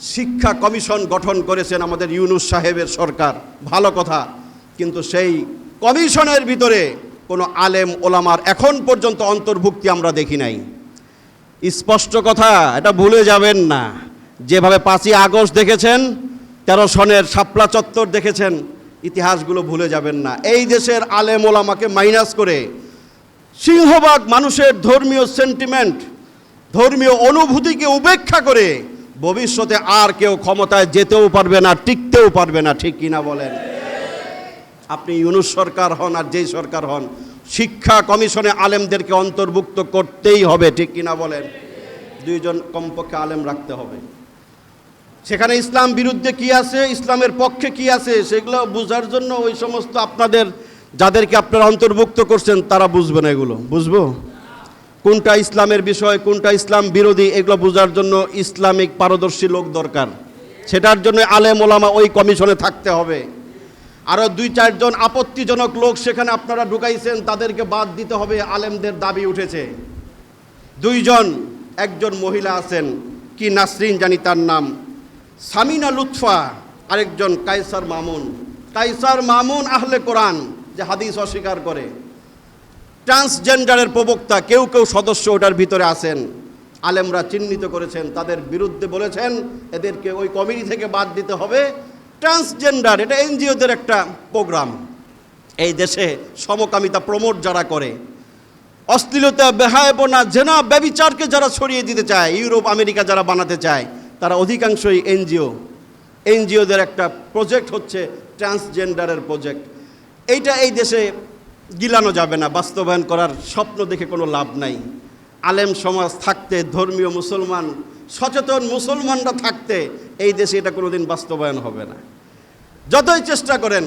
শিক্ষা কমিশন গঠন করেছেন আমাদের ইউনুস সাহেবের সরকার। ভালো কথা। কিন্তু সেই কমিশনের ভিতরে কোনো আলেম ওলামার এখন পর্যন্ত অন্তর্ভুক্তি আমরা দেখি নাই। স্পষ্ট কথা, এটা ভুলে যাবেন না। যেভাবে পাঁচই আগস্ট দেখেছেন, তেরো সনের শাপলা চত্বর দেখেছেন, ইতিহাসগুলো ভুলে যাবেন না। এই দেশের আলেম ওলামাকে মাইনাস করে সিংহভাগ মানুষের ধর্মীয় সেন্টিমেন্ট, ধর্মীয় অনুভূতিকে উপেক্ষা করে ভবিষ্যতে আর কেউ ক্ষমতায় যেতেও পারবে না, টিকতেও পারবে না, ঠিক কিনা বলেন? আপনি ইউনুস সরকার হন আর যেই সরকার হন, শিক্ষা কমিশনে আলেমদেরকে অন্তর্ভুক্ত করতেই হবে, ঠিক কিনা বলেন? দুইজন কমপক্ষে আলেম রাখতে হবে। সেখানে ইসলাম বিরুদ্ধে কি আছে, ইসলামের পক্ষে কি আছে, সেগুলো বোঝার জন্য ওই সমস্ত আপনাদের, যাদেরকে আপনারা অন্তর্ভুক্ত করছেন, তারা বুঝবে না এগুলো। বুঝব? কোনটা ইসলামের বিষয়, কোনটা ইসলাম বিরোধী, এগুলো বোঝার জন্য ইসলামিক পারদর্শী লোক দরকার। সেটার জন্য আলেম ওলামা ওই কমিশনে থাকতে হবে। আরও দুই চারজন আপত্তিজনক লোক সেখানে আপনারা ঢুকাইছেন, তাদেরকে বাদ দিতে হবে, আলেমদের দাবি উঠেছে। দুইজন, একজন মহিলা আছেন, কি নাসরিন জানি তার নাম। সামিনা লুৎফা, আরেকজন কাইসার মামুন। কাইসার মামুন আহলে কোরআন, যে হাদিস অস্বীকার করে। ট্রান্সজেন্ডারের প্রবক্তা, কেউ কেউ সদস্য ওটার ভিতরে আছেন। আলেমরা চিহ্নিত করেছেন, তাদের বিরুদ্ধে বলেছেন, এদেরকে ওই কমিটি থেকে বাদ দিতে হবে। ট্রান্সজেন্ডার, এটা এনজিওদের একটা প্রোগ্রাম। এই দেশে সমকামিতা প্রমোট যারা করে, অশ্লীলতা, বেহায়পনা, জেনা, ব্যবিচারকে যারা ছড়িয়ে দিতে চায়, ইউরোপ, আমেরিকা যারা বানাতে চায়, তারা অধিকাংশই এনজিও। এনজিওদের একটা প্রজেক্ট হচ্ছে ট্রান্সজেন্ডারের প্রজেক্ট। এইটা এই দেশে গিলানো যাবে না, বাস্তবায়ন করার স্বপ্ন দেখে কোনো লাভ নাই। আলেম সমাজ থাকতে, ধর্মীয় মুসলমান, সচেতন মুসলমানরা থাকতে এই দেশে এটা কোনোদিন বাস্তবায়ন হবে না। যতই চেষ্টা করেন,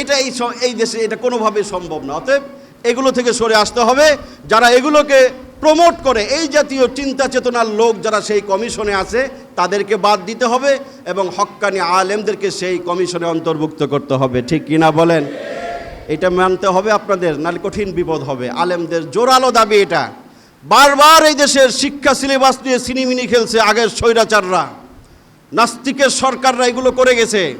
এটা এই এই দেশে এটা কোনোভাবেই সম্ভব না। অতএব এগুলো থেকে সরে আসতে হবে। যারা এগুলোকে প্রমোট করে, এই জাতীয় চিন্তা চেতনার লোক যারা সেই কমিশনে আছে, তাদেরকে বাদ দিতে হবে এবং হক্কানি আলেমদেরকে সেই কমিশনে অন্তর্ভুক্ত করতে হবে। ঠিক কিনা বলেন? এটা মানতে হবে আপনাদের, নাহলে কঠিন বিপদ হবে। আলেমদের জোরালো দাবি এটা। বারবার এই দেশের শিক্ষা সিলেবাস নিয়ে সিনিমিনি খেলছে আগের স্বৈরাচাররা। নাস্তিকের সরকাররা এগুলো করে গেছে।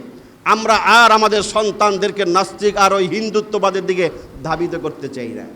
আমরা আর আমাদের সন্তানদেরকে নাস্তিক আর ওই হিন্দুত্ববাদের দিকে ধাবিত করতে চাই না।